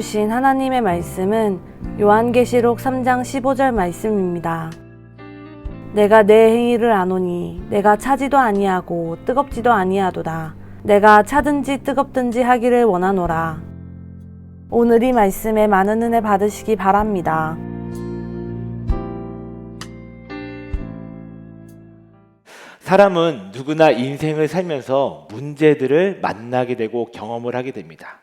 주신 하나님의 말씀은 요한계시록 3장 15절 말씀입니다. 내가 내 행위를 아노니 내가 차지도 아니하고 뜨겁지도 아니하도다. 내가 차든지 뜨겁든지 하기를 원하노라. 오늘 이 말씀에 많은 은혜 받으시기 바랍니다. 사람은 누구나 인생을 살면서 문제들을 만나게 되고 경험을 하게 됩니다.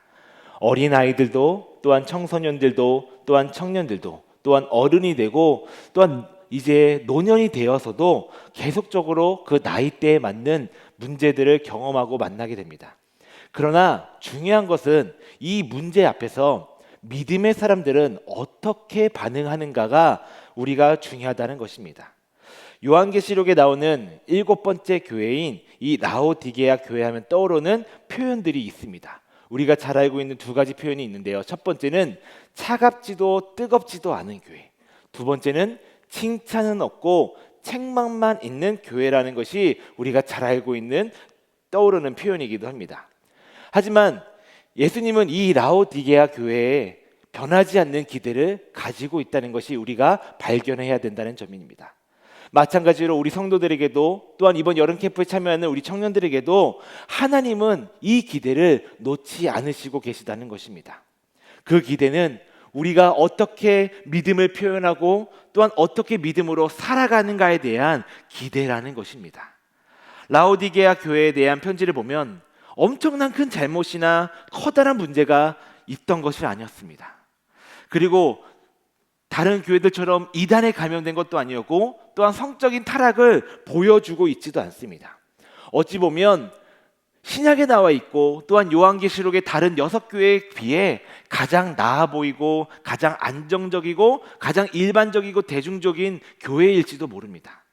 어린 아이들도 또한 청소년들도 또한 청년들도 또한 어른이 되고 또한 이제 노년이 되어서도 계속적으로 그 나이대에 맞는 문제들을 경험하고 만나게 됩니다. 그러나 중요한 것은 이 문제 앞에서 믿음의 사람들은 어떻게 반응하는가가 우리가 중요하다는 것입니다. 요한계시록에 나오는 일곱 번째 교회인 이 라오디게아 교회 하면 떠오르는 표현들이 있습니다. 우리가 잘 알고 있는 두 가지 표현이 있는데요. 첫 번째는 차갑지도 뜨겁지도 않은 교회. 두 번째는 칭찬은 없고 책망만 있는 교회라는 것이 우리가 잘 알고 있는 떠오르는 표현이기도 합니다. 하지만 예수님은 이 라오디게아 교회에 변하지 않는 기대를 가지고 있다는 것이 우리가 발견해야 된다는 점입니다. 마찬가지로 우리 성도들에게도 또한 이번 여름 캠프에 참여하는 우리 청년들에게도 하나님은 이 기대를 놓지 않으시고 계시다는 것입니다. 그 기대는 우리가 어떻게 믿음을 표현하고 또한 어떻게 믿음으로 살아가는가에 대한 기대라는 것입니다. 라오디게아 교회에 대한 편지를 보면 엄청난 큰 잘못이나 커다란 문제가 있던 것이 아니었습니다. 그리고 다른 교회들처럼 이단에 감염된 것도 아니었고 또한 성적인 타락을 보여주고 있지도 않습니다. 어찌 보면 신약에 나와 있고 또한 요한계시록의 다른 여섯 교회에 비해 가장 나아 보이고 가장 안정적이고 가장 일반적이고 대중적인 교회일지도 모릅니다.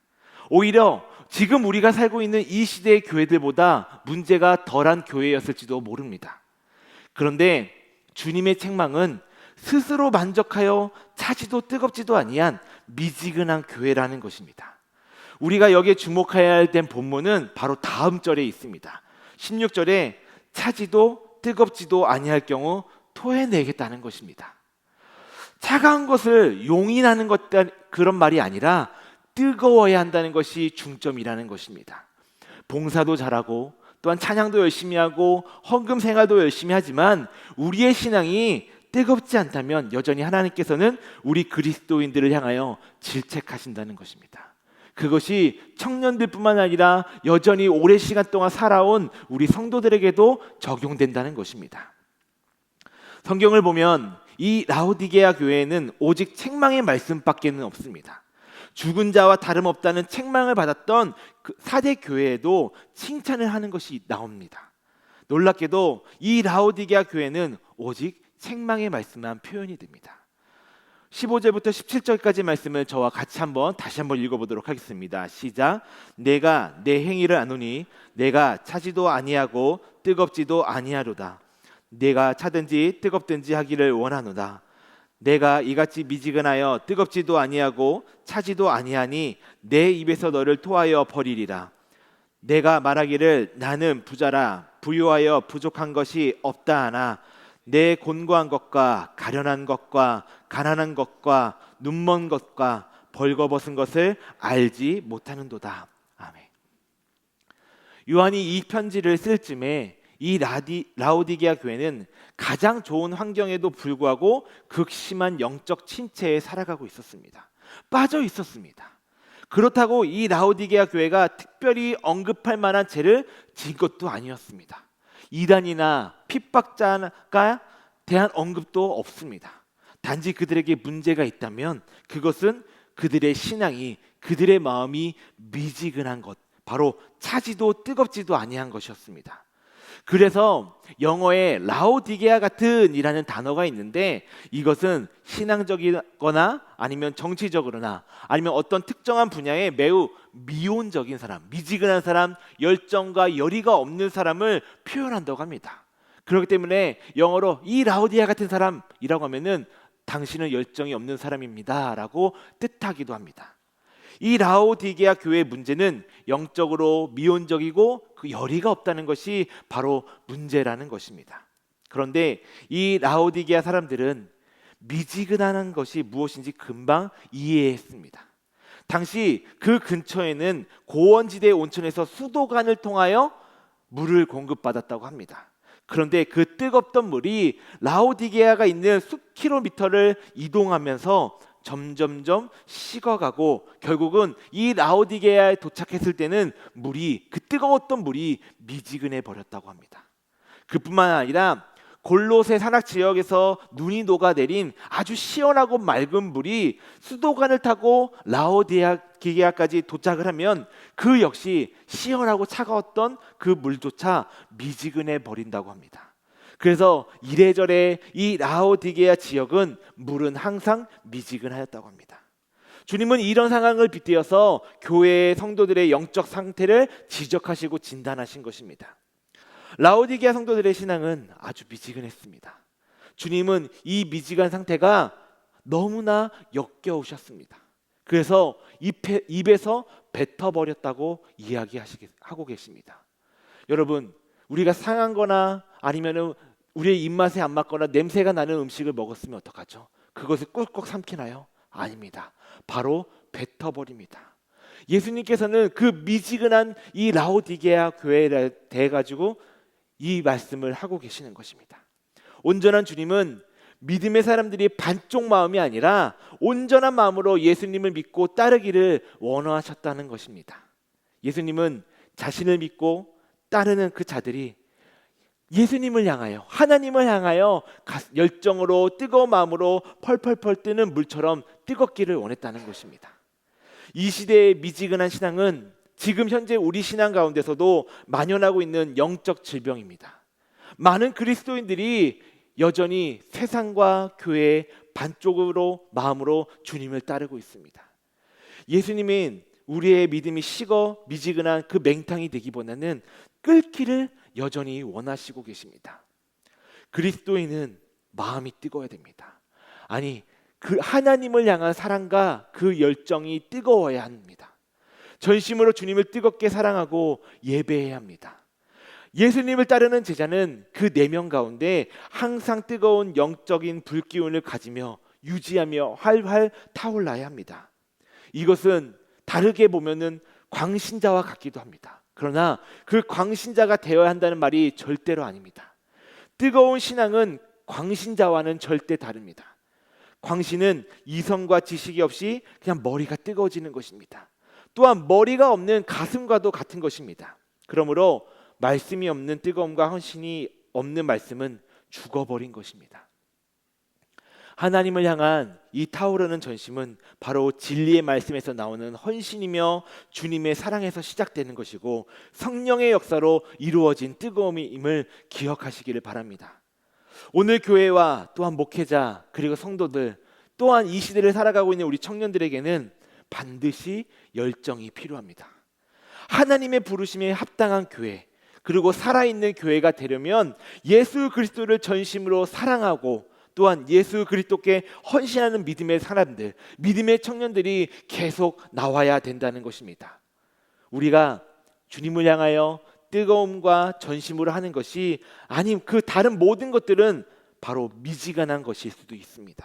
오히려 지금 우리가 살고 있는 이 시대의 교회들보다 문제가 덜한 교회였을지도 모릅니다. 그런데 주님의 책망은 스스로 만족하여 차지도 뜨겁지도 아니한 미지근한 교회라는 것입니다. 우리가 여기에 주목해야 될 본문은 바로 다음 절에 있습니다. 16절에 차지도 뜨겁지도 아니할 경우 토해내겠다는 것입니다. 차가운 것을 용인하는 것 그런 말이 아니라 뜨거워야 한다는 것이 중점이라는 것입니다. 봉사도 잘하고 또한 찬양도 열심히 하고 헌금 생활도 열심히 하지만 우리의 신앙이 뜨겁지 않다면 여전히 하나님께서는 우리 그리스도인들을 향하여 질책하신다는 것입니다. 그것이 청년들뿐만 아니라 여전히 오랜 시간 동안 살아온 우리 성도들에게도 적용된다는 것입니다. 성경을 보면 이 라오디게아 교회에는 오직 책망의 말씀밖에는 없습니다. 죽은 자와 다름없다는 책망을 받았던 그 사대 교회에도 칭찬을 하는 것이 나옵니다. 놀랍게도 이 라오디게아 교회는 오직 책망의 말씀만 표현이 됩니다. 15절부터 17절까지 말씀을 저와 같이 한번 다시 한번 읽어보도록 하겠습니다. 시작. 내가 내 행위를 아노니 내가 차지도 아니하고 뜨겁지도 아니하로다. 내가 차든지 뜨겁든지 하기를 원하노다. 내가 이같이 미지근하여 뜨겁지도 아니하고 차지도 아니하니 내 입에서 너를 토하여 버리리라. 내가 말하기를 나는 부자라 부유하여 부족한 것이 없다 하나 내 곤고한 것과 가련한 것과 가난한 것과 눈먼 것과 벌거벗은 것을 알지 못하는도다. 아멘. 요한이 이 편지를 쓸 쯤에 이 라디, 라오디게아 교회는 가장 좋은 환경에도 불구하고 극심한 영적 침체에 살아가고 있었습니다. 빠져 있었습니다. 그렇다고 이 라오디게아 교회가 특별히 언급할 만한 죄를 진 것도 아니었습니다. 이단이나 핍박자가 대한 언급도 없습니다. 단지 그들에게 문제가 있다면 그것은 그들의 신앙이 그들의 마음이 미지근한 것, 바로 차지도 뜨겁지도 아니한 것이었습니다. 그래서 영어에 라오디게아 같은이라는 단어가 있는데 이것은 신앙적이거나 아니면 정치적으로나 아니면 어떤 특정한 분야에 매우 미온적인 사람, 미지근한 사람, 열정과 열의가 없는 사람을 표현한다고 합니다. 그렇기 때문에 영어로 이 라오디아 같은 사람이라고 하면은 당신은 열정이 없는 사람입니다라고 뜻하기도 합니다. 이 라오디게아 교회의 문제는 영적으로 미온적이고 그 열의가 없다는 것이 바로 문제라는 것입니다. 그런데 이 라오디게아 사람들은 미지근한 것이 무엇인지 금방 이해했습니다. 당시 그 근처에는 고원지대 온천에서 수도관을 통하여 물을 공급받았다고 합니다. 그런데 그 뜨겁던 물이 라오디게아가 있는 수킬로미터를 이동하면서 점점점 식어가고 결국은 이 라오디게아에 도착했을 때는 물이 그 뜨거웠던 물이 미지근해 버렸다고 합니다. 그뿐만 아니라 골로새 산악 지역에서 눈이 녹아 내린 아주 시원하고 맑은 물이 수도관을 타고 라오디게아까지 도착을 하면 그 역시 시원하고 차가웠던 그 물조차 미지근해 버린다고 합니다. 그래서 이래저래 이 라오디게아 지역은 물은 항상 미지근하였다고 합니다. 주님은 이런 상황을 빗대어서 교회의 성도들의 영적 상태를 지적하시고 진단하신 것입니다. 라오디게아 성도들의 신앙은 아주 미지근했습니다. 주님은 이 미지근 상태가 너무나 역겨우셨습니다. 그래서 입에, 입에서 뱉어버렸다고 이야기하고 계십니다. 여러분, 우리가 상한 거나 아니면은 우리의 입맛에 안 맞거나 냄새가 나는 음식을 먹었으면 어떡하죠? 그것을 꿀꺽 삼키나요? 아닙니다. 바로 뱉어버립니다. 예수님께서는 그 미지근한 이 라오디게아 교회에 대해 가지고 이 말씀을 하고 계시는 것입니다. 온전한 주님은 믿음의 사람들이 반쪽 마음이 아니라 온전한 마음으로 예수님을 믿고 따르기를 원하셨다는 것입니다. 예수님은 자신을 믿고 따르는 그 자들이 예수님을 향하여 하나님을 향하여 열정으로 뜨거운 마음으로 펄펄펄 뜨는 물처럼 뜨겁기를 원했다는 것입니다. 이 시대의 미지근한 신앙은 지금 현재 우리 신앙 가운데서도 만연하고 있는 영적 질병입니다. 많은 그리스도인들이 여전히 세상과 교회의 반쪽으로 마음으로 주님을 따르고 있습니다. 예수님은 우리의 믿음이 식어 미지근한 그 맹탕이 되기보다는 끓기를 여전히 원하시고 계십니다. 그리스도인은 마음이 뜨거워야 됩니다. 아니, 그 하나님을 향한 사랑과 그 열정이 뜨거워야 합니다. 전심으로 주님을 뜨겁게 사랑하고 예배해야 합니다. 예수님을 따르는 제자는 그 내면 가운데 항상 뜨거운 영적인 불기운을 가지며 유지하며 활활 타올라야 합니다. 이것은 다르게 보면은 광신자와 같기도 합니다. 그러나 그 광신자가 되어야 한다는 말이 절대로 아닙니다. 뜨거운 신앙은 광신자와는 절대 다릅니다. 광신은 이성과 지식이 없이 그냥 머리가 뜨거워지는 것입니다. 또한 머리가 없는 가슴과도 같은 것입니다. 그러므로 말씀이 없는 뜨거움과 헌신이 없는 말씀은 죽어버린 것입니다. 하나님을 향한 이 타오르는 전심은 바로 진리의 말씀에서 나오는 헌신이며 주님의 사랑에서 시작되는 것이고 성령의 역사로 이루어진 뜨거움임을 기억하시기를 바랍니다. 오늘 교회와 또한 목회자 그리고 성도들 또한 이 시대를 살아가고 있는 우리 청년들에게는 반드시 열정이 필요합니다. 하나님의 부르심에 합당한 교회 그리고 살아있는 교회가 되려면 예수 그리스도를 전심으로 사랑하고 또한 예수 그리스도께 헌신하는 믿음의 사람들, 믿음의 청년들이 계속 나와야 된다는 것입니다. 우리가 주님을 향하여 뜨거움과 전심으로 하는 것이 아님 그 다른 모든 것들은 바로 미지근한 것일 수도 있습니다.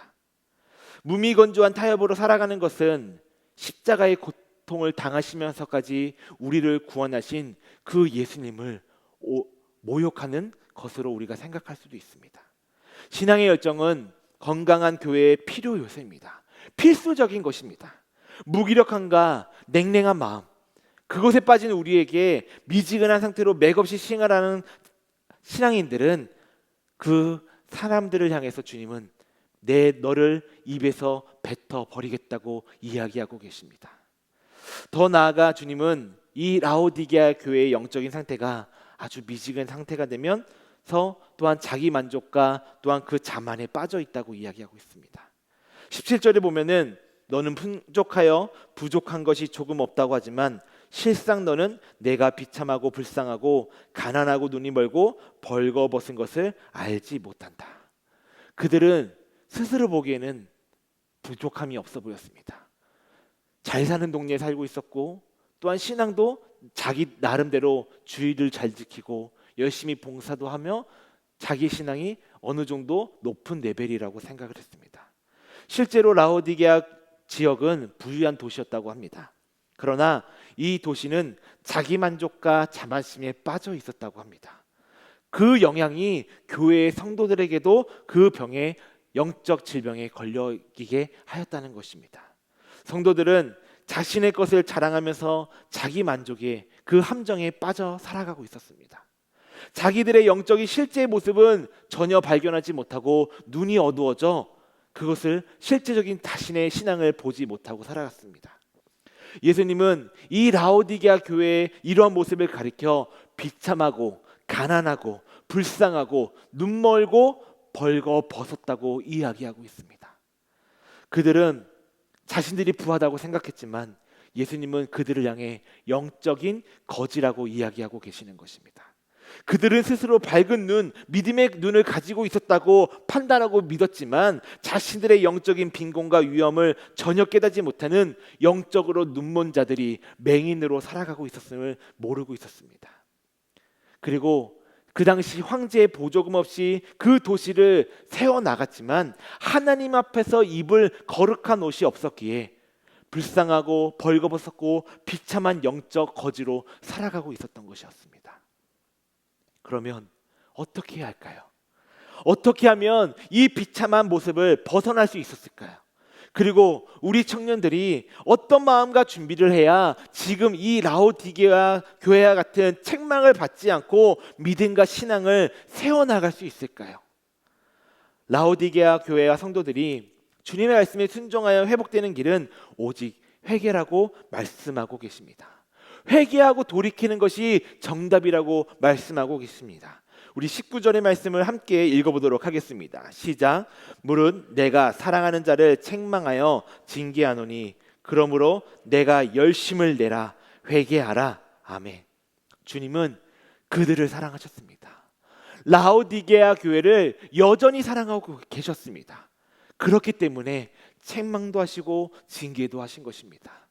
무미건조한 타협으로 살아가는 것은 십자가의 고통을 당하시면서까지 우리를 구원하신 그 예수님을 모욕하는 것으로 우리가 생각할 수도 있습니다. 신앙의 열정은 건강한 교회의 필요 요소입니다. 필수적인 것입니다. 무기력함과 냉랭한 마음, 그것에 빠진 우리에게 미지근한 상태로 맥없이 신앙하는 신앙인들은 그 사람들을 향해서 주님은 내 너를 입에서 뱉어 버리겠다고 이야기하고 계십니다. 더 나아가 주님은 이 라오디게아 교회의 영적인 상태가 아주 미지근 상태가 되 면서 또한 자기 만족과 또한 그 자만에 빠져 있다고 이야기하고 있습니다. 17절에 보면은 너는 풍족하여 부족한 것이 조금 없다고 하지만 실상 너는 내가 비참하고 불쌍하고 가난하고 눈이 멀고 벌거벗은 것을 알지 못한다. 그들은 스스로 보기에는 부족함이 없어 보였습니다. 잘 사는 동네에 살고 있었고 또한 신앙도 자기 나름대로 주의를 잘 지키고 열심히 봉사도 하며 자기 신앙이 어느 정도 높은 레벨이라고 생각을 했습니다. 실제로 라오디게아 지역은 부유한 도시였다고 합니다. 그러나 이 도시는 자기 만족과 자만심에 빠져 있었다고 합니다. 그 영향이 교회의 성도들에게도 그 병에 영적 질병에 걸리게 하였다는 것입니다. 성도들은 자신의 것을 자랑하면서 자기 만족에 그 함정에 빠져 살아가고 있었습니다. 자기들의 영적인 실제 모습은 전혀 발견하지 못하고 눈이 어두워져 그것을 실제적인 자신의 신앙을 보지 못하고 살아갔습니다. 예수님은 이 라오디게아 교회의 이러한 모습을 가리켜 비참하고 가난하고 불쌍하고 눈멀고 벌거 벗었다고 이야기하고 있습니다. 그들은 자신들이 부하다고 생각했지만 예수님은 그들을 향해 영적인 거지라고 이야기하고 계시는 것입니다. 그들은 스스로 밝은 눈, 믿음의 눈을 가지고 있었다고 판단하고 믿었지만 자신들의 영적인 빈곤과 위험을 전혀 깨닫지 못하는 영적으로 눈먼 자들이 맹인으로 살아가고 있었음을 모르고 있었습니다. 그리고 그 당시 황제의 보조금 없이 그 도시를 세워 나갔지만 하나님 앞에서 입을 거룩한 옷이 없었기에 불쌍하고 벌거벗었고 비참한 영적 거지로 살아가고 있었던 것이었습니다. 그러면 어떻게 해야 할까요? 어떻게 하면 이 비참한 모습을 벗어날 수 있었을까요? 그리고 우리 청년들이 어떤 마음과 준비를 해야 지금 이 라오디게아 교회와 같은 책망을 받지 않고 믿음과 신앙을 세워나갈 수 있을까요? 라오디게아 교회와 성도들이 주님의 말씀에 순종하여 회복되는 길은 오직 회개라고 말씀하고 계십니다. 회개하고 돌이키는 것이 정답이라고 말씀하고 계십니다. 우리 19절의 말씀을 함께 읽어보도록 하겠습니다. 시작. 물은 내가 사랑하는 자를 책망하여 징계하노니 그러므로 내가 열심을 내라 회개하라. 아멘. 주님은 그들을 사랑하셨습니다. 라오디게아 교회를 여전히 사랑하고 계셨습니다. 그렇기 때문에 책망도 하시고 징계도 하신 것입니다.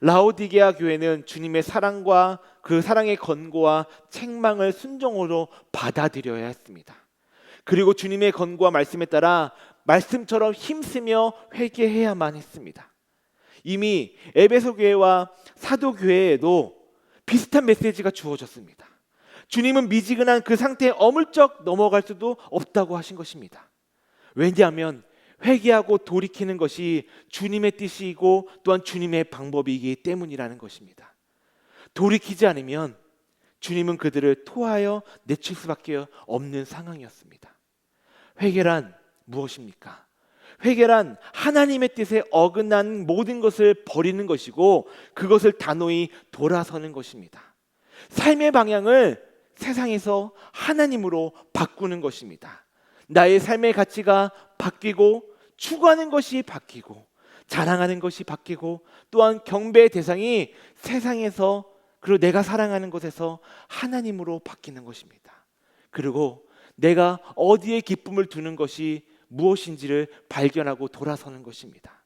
라오디게아 교회는 주님의 사랑과 그 사랑의 권고와 책망을 순종으로 받아들여야 했습니다. 그리고 주님의 권고와 말씀에 따라 말씀처럼 힘쓰며 회개해야만 했습니다. 이미 에베소 교회와 사도 교회에도 비슷한 메시지가 주어졌습니다. 주님은 미지근한 그 상태에 어물쩍 넘어갈 수도 없다고 하신 것입니다. 왜냐하면 회개하고 돌이키는 것이 주님의 뜻이고 또한 주님의 방법이기 때문이라는 것입니다. 돌이키지 않으면 주님은 그들을 토하여 내칠 수밖에 없는 상황이었습니다. 회개란 무엇입니까? 회개란 하나님의 뜻에 어긋난 모든 것을 버리는 것이고 그것을 단호히 돌아서는 것입니다. 삶의 방향을 세상에서 하나님으로 바꾸는 것입니다. 나의 삶의 가치가 바뀌고 추구하는 것이 바뀌고 자랑하는 것이 바뀌고 또한 경배의 대상이 세상에서 그리고 내가 사랑하는 곳에서 하나님으로 바뀌는 것입니다. 그리고 내가 어디에 기쁨을 두는 것이 무엇인지를 발견하고 돌아서는 것입니다.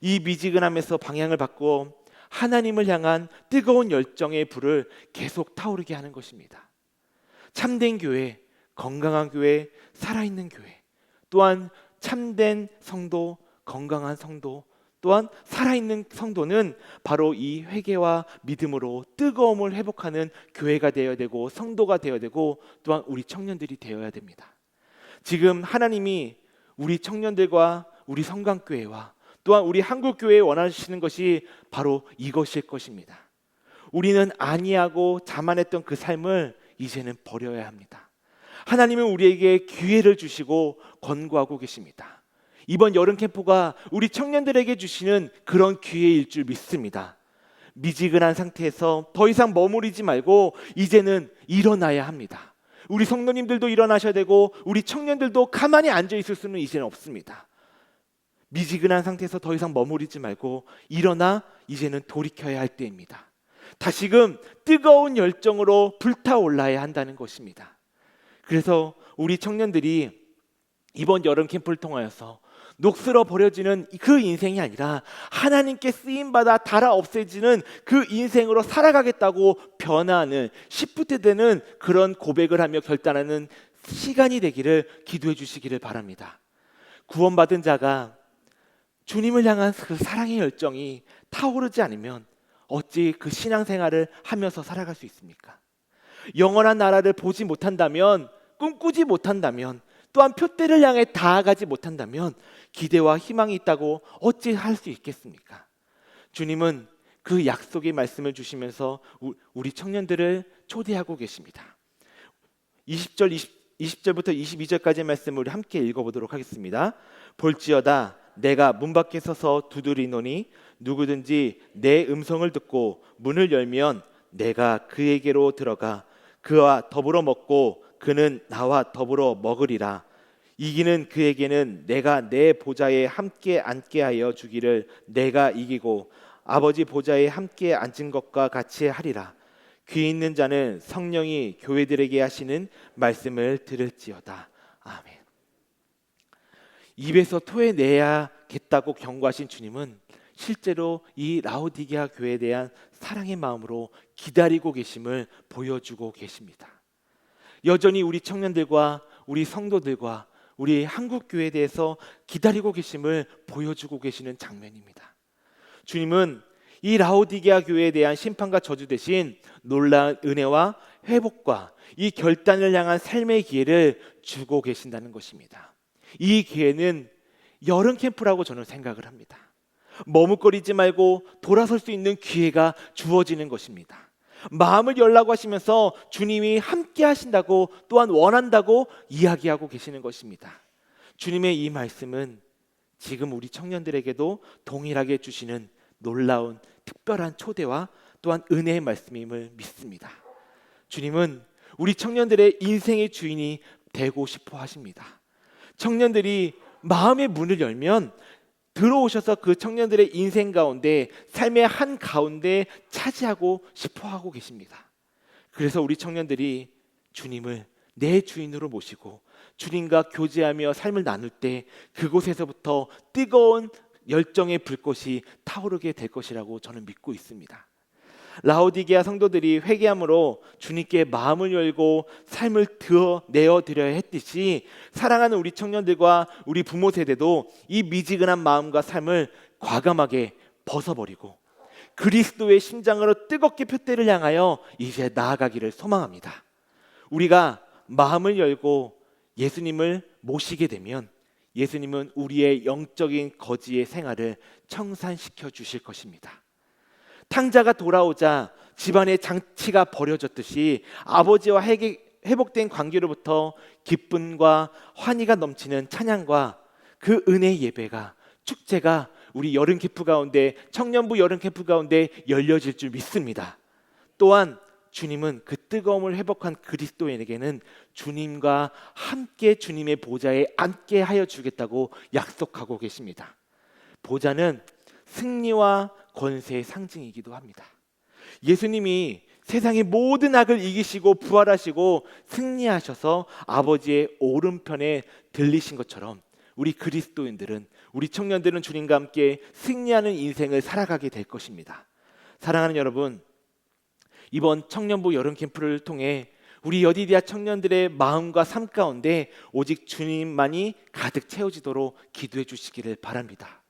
이 미지근함에서 방향을 바꾸어 하나님을 향한 뜨거운 열정의 불을 계속 타오르게 하는 것입니다. 참된 교회, 건강한 교회, 살아있는 교회, 또한 참된 성도, 건강한 성도, 또한 살아있는 성도는 바로 이 회개와 믿음으로 뜨거움을 회복하는 교회가 되어야 되고 성도가 되어야 되고 또한 우리 청년들이 되어야 됩니다. 지금 하나님이 우리 청년들과 우리 성강교회와 또한 우리 한국교회에 원하시는 것이 바로 이것일 것입니다. 우리는 안이하고 자만했던 그 삶을 이제는 버려야 합니다. 하나님은 우리에게 기회를 주시고 권고하고 계십니다. 이번 여름 캠프가 우리 청년들에게 주시는 그런 기회일 줄 믿습니다. 미지근한 상태에서 더 이상 머무르지 말고 이제는 일어나야 합니다. 우리 성도님들도 일어나셔야 되고 우리 청년들도 가만히 앉아 있을 수는 이제는 없습니다. 미지근한 상태에서 더 이상 머무르지 말고 일어나 이제는 돌이켜야 할 때입니다. 다시금 뜨거운 열정으로 불타올라야 한다는 것입니다. 그래서 우리 청년들이 이번 여름 캠프를 통하여서 녹슬어 버려지는 그 인생이 아니라 하나님께 쓰임 받아 달아 없애지는 그 인생으로 살아가겠다고 변화하는 시프트 되는 그런 고백을 하며 결단하는 시간이 되기를 기도해 주시기를 바랍니다. 구원받은 자가 주님을 향한 그 사랑의 열정이 타오르지 않으면 어찌 그 신앙생활을 하면서 살아갈 수 있습니까? 영원한 나라를 보지 못한다면 꿈꾸지 못한다면 또한 표대를 향해 다가가지 못한다면 기대와 희망이 있다고 어찌 할 수 있겠습니까? 주님은 그 약속의 말씀을 주시면서 우- 우리 청년들을 초대하고 계십니다. 20절 20, 20절부터 22절까지의 말씀을 우리 함께 읽어보도록 하겠습니다. 볼지어다 내가 문 밖에 서서 두드리노니 누구든지 내 음성을 듣고 문을 열면 내가 그에게로 들어가 그와 더불어 먹고 그는 나와 더불어 먹으리라. 이기는 그에게는 내가 내 보좌에 함께 앉게 하여 주기를 내가 이기고 아버지 보좌에 함께 앉은 것과 같이 하리라. 귀 있는 자는 성령이 교회들에게 하시는 말씀을 들을지어다. 아멘. 입에서 토해내야겠다고 경고하신 주님은 실제로 이 라오디게아 교회에 대한 사랑의 마음으로 기다리고 계심을 보여주고 계십니다. 여전히 우리 청년들과 우리 성도들과 우리 한국 교회에 대해서 기다리고 계심을 보여주고 계시는 장면입니다. 주님은 이 라오디게아 교회에 대한 심판과 저주 대신 놀라운 은혜와 회복과 이 결단을 향한 삶의 기회를 주고 계신다는 것입니다. 이 기회는 여름 캠프라고 저는 생각을 합니다. 머뭇거리지 말고 돌아설 수 있는 기회가 주어지는 것입니다. 마음을 열라고 하시면서 주님이 함께 하신다고 또한 원한다고 이야기하고 계시는 것입니다. 주님의 이 말씀은 지금 우리 청년들에게도 동일하게 주시는 놀라운 특별한 초대와 또한 은혜의 말씀임을 믿습니다. 주님은 우리 청년들의 인생의 주인이 되고 싶어 하십니다. 청년들이 마음의 문을 열면 들어오셔서 그 청년들의 인생 가운데 삶의 한 가운데 차지하고 싶어 하고 계십니다. 그래서 우리 청년들이 주님을 내 주인으로 모시고 주님과 교제하며 삶을 나눌 때 그곳에서부터 뜨거운 열정의 불꽃이 타오르게 될 것이라고 저는 믿고 있습니다. 라오디게아 성도들이 회개함으로 주님께 마음을 열고 삶을 드어 내어 드려야 했듯이 사랑하는 우리 청년들과 우리 부모 세대도 이 미지근한 마음과 삶을 과감하게 벗어버리고 그리스도의 심장으로 뜨겁게 표대를 향하여 이제 나아가기를 소망합니다. 우리가 마음을 열고 예수님을 모시게 되면 예수님은 우리의 영적인 거지의 생활을 청산시켜 주실 것입니다. 탕자가 돌아오자 집안의 장치가 버려졌듯이 아버지와 회복된 관계로부터 기쁨과 환희가 넘치는 찬양과 그 은혜의 예배가 축제가 우리 여름 캠프 가운데 청년부 여름 캠프 가운데 열려질 줄 믿습니다. 또한 주님은 그 뜨거움을 회복한 그리스도인에게는 주님과 함께 주님의 보좌에 앉게 하여 주겠다고 약속하고 계십니다. 보좌는 승리와 권세의 상징이기도 합니다. 예수님이 세상의 모든 악을 이기시고 부활하시고 승리하셔서 아버지의 오른편에 들리신 것처럼 우리 그리스도인들은 우리 청년들은 주님과 함께 승리하는 인생을 살아가게 될 것입니다. 사랑하는 여러분, 이번 청년부 여름 캠프를 통해 우리 여디디아 청년들의 마음과 삶 가운데 오직 주님만이 가득 채워지도록 기도해 주시기를 바랍니다.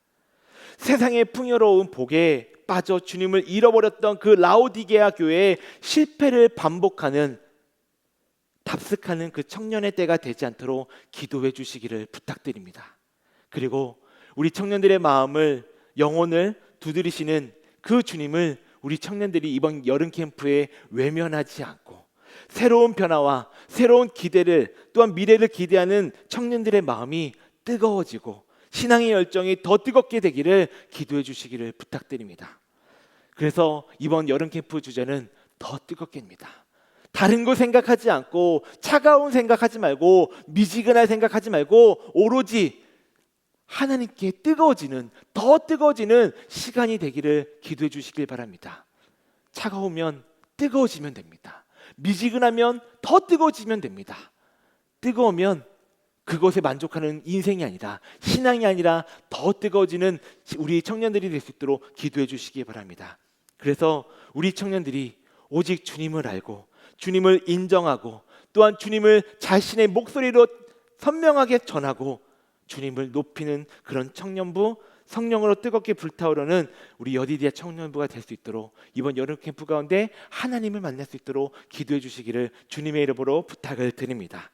세상의 풍요로운 복에 빠져 주님을 잃어버렸던 그 라오디게아 교회의 실패를 반복하는 답습하는 그 청년의 때가 되지 않도록 기도해 주시기를 부탁드립니다. 그리고 우리 청년들의 마음을 영혼을 두드리시는 그 주님을 우리 청년들이 이번 여름 캠프에 외면하지 않고 새로운 변화와 새로운 기대를 또한 미래를 기대하는 청년들의 마음이 뜨거워지고 신앙의 열정이 더 뜨겁게 되기를 기도해 주시기를 부탁드립니다. 그래서 이번 여름 캠프 주제는 더 뜨겁게입니다. 다른 거 생각하지 않고 차가운 생각하지 말고 미지근할 생각하지 말고 오로지 하나님께 뜨거워지는 더 뜨거워지는 시간이 되기를 기도해 주시길 바랍니다. 차가우면 뜨거워지면 됩니다. 미지근하면 더 뜨거워지면 됩니다. 뜨거우면 그것에 만족하는 인생이 아니라 신앙이 아니라 더 뜨거워지는 우리 청년들이 될 수 있도록 기도해 주시기 바랍니다. 그래서 우리 청년들이 오직 주님을 알고 주님을 인정하고 또한 주님을 자신의 목소리로 선명하게 전하고 주님을 높이는 그런 청년부 성령으로 뜨겁게 불타오르는 우리 여디디아 청년부가 될 수 있도록 이번 여름 캠프 가운데 하나님을 만날 수 있도록 기도해 주시기를 주님의 이름으로 부탁을 드립니다.